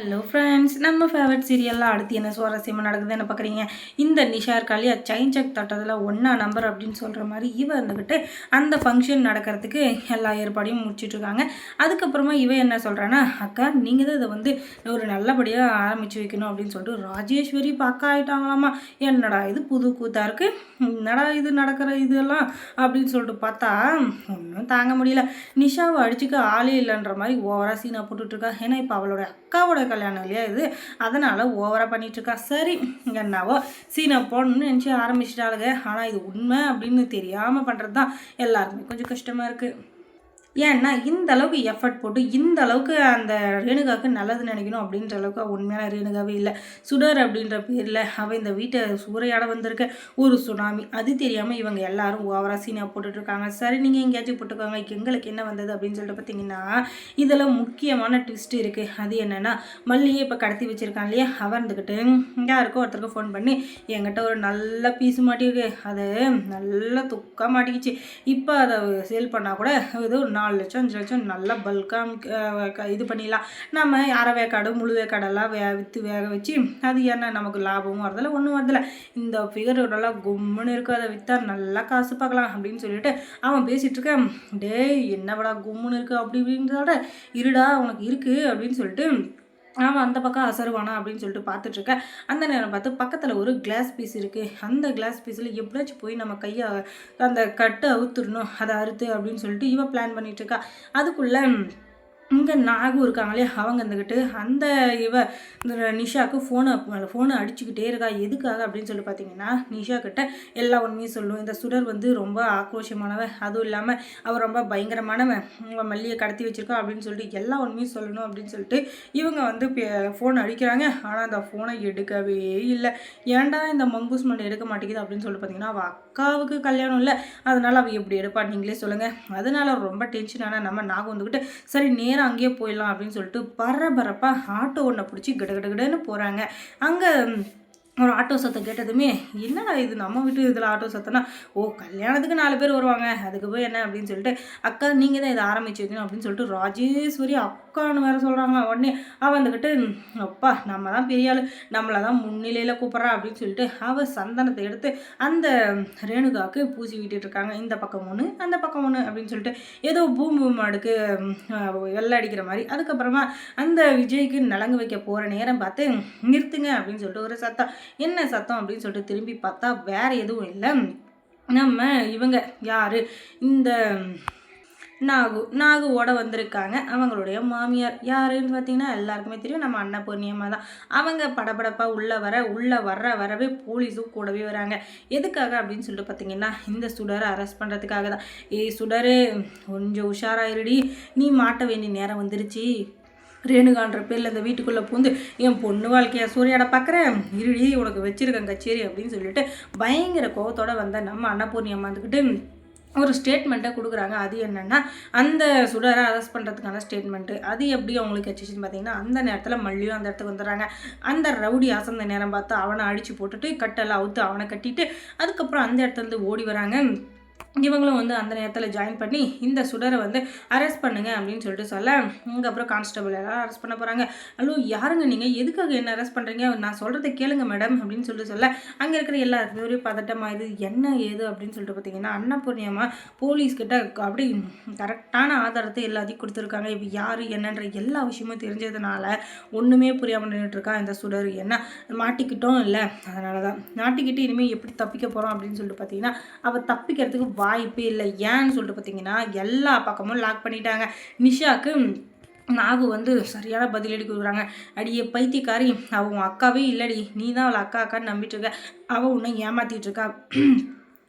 Hello friends நம்ம favourite சீரியல்லாம் அடுத்து என்ன சுவாரஸ்யமாக நடக்குது? என்ன பார்க்குறீங்க? இந்த நிஷா இருக்காளியா சைன் செக் தட்டதில் ஒன்றா நம்பர் அப்படின்னு சொல்கிற மாதிரி இவ இருந்துக்கிட்டு அந்த ஃபங்க்ஷன் நடக்கிறதுக்கு எல்லா ஏற்பாடையும் முடிச்சிட்ருக்காங்க அதுக்கப்புறமா இவ என்ன சொல்கிறான்னா அக்கா நீங்கள் தான் இதை வந்து ஒரு நல்லபடியாக ஆரம்பித்து வைக்கணும் அப்படின்னு சொல்லிட்டு ராஜேஸ்வரி பக்கா ஆகிட்டாங்களாமா என்னடா இது புது கூத்தாக இருக்குது என்னடா இது நடக்கிற இதெல்லாம்? அப்படின்னு சொல்லிட்டு பார்த்தா ஒன்றும் தாங்க முடியல. நிஷாவை அடிச்சுக்க ஆளே இல்லைன்ற மாதிரி ஓவராக சீனா போட்டுட்ருக்கா ஏன்னா இப்போ அவளோட அக்காவோட கல்யாணம் இல்லையா இது? அதனால் ஓவராக பண்ணிகிட்ருக்கா சரி என்னவோ சீனை போடணும்னு நினச்சி ஆரம்பிச்சிட்டாளுங்க. ஆனால் இது உண்மை அப்படின்னு தெரியாமல் பண்ணுறது தான் எல்லாருக்குமே கொஞ்சம் கஷ்டமாக இருக்குது ஏன்னா இந்த அளவுக்கு எஃபர்ட் போட்டு இந்த அளவுக்கு அந்த ரேணுகாவுக்கு நல்லது நினைக்கணும் அப்படின்ற அளவுக்கு உண்மையான ரேணுகாவே இல்லை. சுடர் அப்படின்ற பேரில் அவள் இந்த வீட்டை சூறையாட வந்திருக்க ஒரு சுனாமி. அது தெரியாமல் இவங்க எல்லாரும் ஓவரா சீனா போட்டுட்ருக்காங்க. சரி நீங்கள் எங்கேயாச்சும் போட்டுக்கோங்க. எங்களுக்கு என்ன வந்தது அப்படின்னு சொல்லிட்டு பார்த்தீங்கன்னா இதில் முக்கியமான ட்விஸ்ட் இருக்குது அது என்னென்னா மல்லியை இப்போ கடத்தி வச்சுருக்கான் இல்லையா? அவர் இருந்துக்கிட்டு யாருக்கோ ஒருத்தருக்கு ஃபோன் பண்ணி என்கிட்ட ஒரு நல்ல பீஸ் மாட்டியிருக்கு. அது நல்லா துக்காக மாட்டிக்கிச்சு. இப்போ அதை சேல் பண்ணால் கூட ஏதோ ஒரு நாலு லட்சம் அஞ்சு லட்சம் நல்லா பல்காக இது பண்ணிடலாம். நம்ம அரைவேக்காடு முழுவேக்காடெல்லாம் முழு வே விற்று வேக வச்சு அது என்ன நமக்கு லாபமும் வரதில்ல ஒன்றும் வரதில்ல. இந்த ஃபிகர் நல்லா கும்முன்னு இருக்கும். அதை விற்றா நல்லா காசு பார்க்கலாம் அப்படின்னு சொல்லிட்டு அவன் பேசிகிட்டு இருக்கேன். டேய் என்னவடா கும்முன்னு இருக்குது அப்படி இப்படின்றத இருடா உனக்கு இருக்குது அப்படின்னு சொல்லிட்டு அவன் அந்த பக்கம் அசருவானா அப்படின்னு சொல்லிட்டு பார்த்துட்ருக்கேன் அந்த நேரம் பார்த்து பக்கத்தில் ஒரு கிளாஸ் பீஸ் இருக்குது அந்த கிளாஸ் பீஸில் எப்படியாச்சும் போய் நம்ம கையை அந்த கட்டை அவுத்துடணும் அதை அறுத்து அப்படின்னு சொல்லிட்டு இவன் பிளான் பண்ணிகிட்ருக்கா அதுக்குள்ளே இங்கே நாகும் இருக்காங்களே அவங்க இருந்துக்கிட்டு அந்த இவ இந்த நிஷாவுக்கு ஃபோனை ஃபோனை அடிச்சுக்கிட்டே இருக்கா எதுக்காக அப்படின்னு சொல்லி பார்த்தீங்கன்னா நிஷா கிட்ட எல்லா உண்மையும் சொல்லும். இந்த சுடர் வந்து ரொம்ப ஆக்ரோஷமானவன். அதுவும் இல்லாமல் அவள் ரொம்ப பயங்கரமானவன். உங்கள் மல்லியை கடத்தி வச்சிருக்கா அப்படின்னு சொல்லிட்டு எல்லா உண்மையும் சொல்லணும் அப்படின்னு சொல்லிட்டு இவங்க வந்து ஃபோன் அடிக்கிறாங்க. ஆனால் அந்த ஃபோனை எடுக்கவே இல்லை. ஏன்டா இந்த மங்கூஸ் மண்டை எடுக்க மாட்டேங்குது அப்படின்னு சொல்லிட்டு பார்த்தீங்கன்னா அவள் அக்காவுக்கு கல்யாணம் இல்லை. அதனால் அவள் எப்படி எடுப்பா நீங்களே சொல்லுங்கள் அதனால் ரொம்ப டென்ஷனான நம்ம நாகம் வந்துக்கிட்டு சரி நேரம் நேரம் அங்கேயே போயிடலாம் அப்படின்னு சொல்லிட்டு பரபரப்பாக ஆட்டோ ஒன்றை பிடிச்சி கிட போகிறாங்க அங்கே ஒரு ஆட்டோ சத்தம் கேட்டதுமே என்னடா இது? நம்ம வீட்டு இதில் ஆட்டோ சத்தம்னா ஓ கல்யாணத்துக்கு நாலு பேர் வருவாங்க. அதுக்கு போய் என்ன? அப்படின்னு சொல்லிட்டு அக்கா நீங்கள் தான் இதை ஆரம்பிச்சு வைக்கணும் அப்படின்னு சொல்லிட்டு ராஜேஸ்வரி அக்கான்னு வேறு சொல்கிறாங்களா உடனே அவன் வந்துக்கிட்டு அப்பா நம்ம தான் பெரிய ஆள் நம்மளை தான் முன்னிலையில் கூப்பிட்றா அப்படின்னு சொல்லிட்டு அவள் சந்தனத்தை எடுத்து அந்த ரேணுகாவுக்கு பூசி விட்டுட்டு இருக்காங்க. இந்த பக்கம் ஒன்று அந்த பக்கம் ஒன்று அப்படின்னு சொல்லிட்டு ஏதோ பூம் பூம் அடுக்கு வெள்ளை அடிக்கிற மாதிரி. அதுக்கப்புறமா அந்த விஜய்க்கு நலங்கு வைக்க போகிற நேரம் பார்த்து நிறுத்துங்க அப்படின்னு சொல்லிட்டு ஒரு சத்தம். என்ன சத்தம்? அப்படின்னு சொல்லிட்டு திரும்பி பார்த்தா வேறு எதுவும் இல்லை. நம்ம இவங்க யார்? இந்த நாகு நாகுவோட வந்திருக்காங்க. அவங்களுடைய மாமியார் யாருன்னு பார்த்தீங்கன்னா எல்லாருக்குமே தெரியும். நம்ம அன்னபூர்ணியம்மா தான். அவங்க படபடப்பாக உள்ளே வர உள்ளே வர்ற வரவே போலீஸும் கூடவே வராங்க. எதுக்காக அப்படின்னு சொல்லிட்டு பார்த்தீங்கன்னா இந்த சுடரை அரெஸ்ட் பண்ணுறதுக்காக தான். ஏய் சுடரு கொஞ்சம் உஷாராயிருடி. நீ மாட்ட வேண்டிய நேரம் வந்துருச்சு. ரேணுகான்ற பேரில் இந்த வீட்டுக்குள்ளே பூந்து என் பொண்ணு வாழ்க்கையை சூரியாட பார்க்குறேன் இருடி உனக்கு வச்சுருக்கேன் கச்சேரி அப்படின்னு சொல்லிட்டு பயங்கர கோவத்தோடு வந்த நம்ம அன்னபூர்ணி அம்மாந்துக்கிட்டு ஒரு ஸ்டேட்மெண்ட்டை கொடுக்குறாங்க. அது என்னென்னா அந்த சுடரை அரெஸ்ட் பண்ணுறதுக்கான ஸ்டேட்மெண்ட்டு அது எப்படி அவங்களுக்கு வச்சுச்சுன்னு பார்த்தீங்கன்னா அந்த நேரத்தில் மல்லியும் அந்த இடத்துக்கு வந்துடுறாங்க. அந்த ரவுடி அசந்த நேரம் பார்த்து அவனை அடித்து போட்டுட்டு கட்டெல்லாம் அவுத்து அவனை கட்டிட்டு அதுக்கப்புறம் அந்த இடத்துலேருந்து ஓடி வராங்க. இவங்களும் வந்து அந்த நேரத்தில் ஜாயின் பண்ணி இந்த சுடரை வந்து அரெஸ்ட் பண்ணுங்க அப்படின்னு சொல்லிட்டு சொல்ல இங்கே அப்புறம் கான்ஸ்டபிள் எல்லாம் அரெஸ்ட் பண்ண போகிறாங்க அல்லோ யாருங்க நீங்கள் எதுக்காக என்ன அரெஸ்ட் பண்ணுறீங்க நான் சொல்கிறத கேளுங்க மேடம் அப்படின்னு சொல்லிட்டு சொல்ல அங்கே இருக்கிற எல்லாருக்குமே ஒரு பதட்டமாக இது என்ன ஏது அப்படின்னு சொல்லிட்டு பார்த்தீங்கன்னா அன்னபூர்ணியமாக போலீஸ்கிட்ட அப்படி கரெக்டான ஆதாரத்தை எல்லாத்தையும் கொடுத்துருக்காங்க. இப்போ யார் என்னன்ற எல்லா விஷயமும் தெரிஞ்சதுனால ஒன்றுமே புரியாமல் நின்றுட்டுருக்கா இந்த சுடர். என்ன மாட்டிக்கிட்டோம் இல்லை. அதனால தான் மாட்டிக்கிட்டு இனிமேல் எப்படி தப்பிக்க போகிறோம் அப்படின்னு சொல்லிட்டு பார்த்தீங்கன்னா அவள் தப்பிக்கிறதுக்கு வாய்ப்பே இல்லை. ஏன்னு சொல்லிட்டு பார்த்தீங்கன்னா எல்லா பக்கமும் லாக் பண்ணிட்டாங்க. நிஷாக்கு நாகு வந்து சரியான பதிலடி கொடுக்குறாங்க அடியே பைத்தியக்காரி அவன் அக்காவே இல்லடி. நீ தான் அவளை அக்கா அக்கான்னு நம்பிட்டு இருக்க. அவள் உன்னை ஏமாத்திட்டு இருக்கா.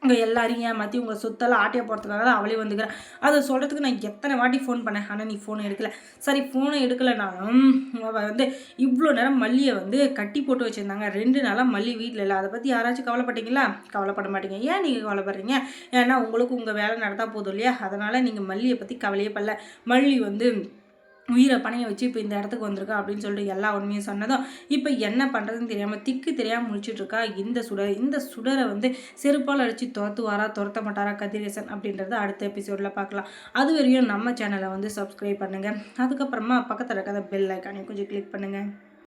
உங்கள் எல்லாரையும் ஏமாற்றி உங்கள் சொத்தெல்லாம் ஆட்டையை போகிறதுக்காக தான் அவளே வந்துக்கிறேன் அதை சொல்கிறதுக்கு நான் எத்தனை வாட்டி ஃபோன் பண்ணேன். ஆனால் நீ ஃபோனை எடுக்கலை. சரி ஃபோனை எடுக்கலைனாலும் அவள் வந்து இவ்வளோ நேரம் மல்லியை வந்து கட்டி போட்டு வச்சுருந்தாங்க. ரெண்டு நாளாக மல்லி வீட்டில் இல்லை. அதை பற்றி யாராச்சும் கவலைப்பட்டீங்களா? கவலைப்பட மாட்டீங்க. ஏன் நீங்கள் கவலைப்படுறீங்க? ஏன்னா உங்களுக்கு உங்கள் வேலை நடத்தா போதும் இல்லையா? அதனால் நீங்கள் மல்லியை பற்றி கவலையே படல. மல்லி வந்து உயிரை பணைய வச்சு இப்போ இந்த இடத்துக்கு வந்திருக்கா அப்படின்னு சொல்லிட்டு எல்லா உண்மையும் சொன்னதும் இப்போ என்ன பண்ணுறதுன்னு தெரியாமல் திக்கு தெரியாமல் முடிச்சுட்டு இந்த சுடர் இந்த சுடரை வந்து செருப்பால் அடித்து துரத்துவாரா துரத்த மாட்டாரா கதிரேசன் அப்படின்றத அடுத்த எபிசோடில் பார்க்கலாம். அது வரையும் நம்ம சேனலை வந்து சப்ஸ்கிரைப் பண்ணுங்கள் அதுக்கப்புறமா பக்கத்தில் இருக்கிற பெல் ஐக்கானையும் கொஞ்சம் கிளிக் பண்ணுங்கள்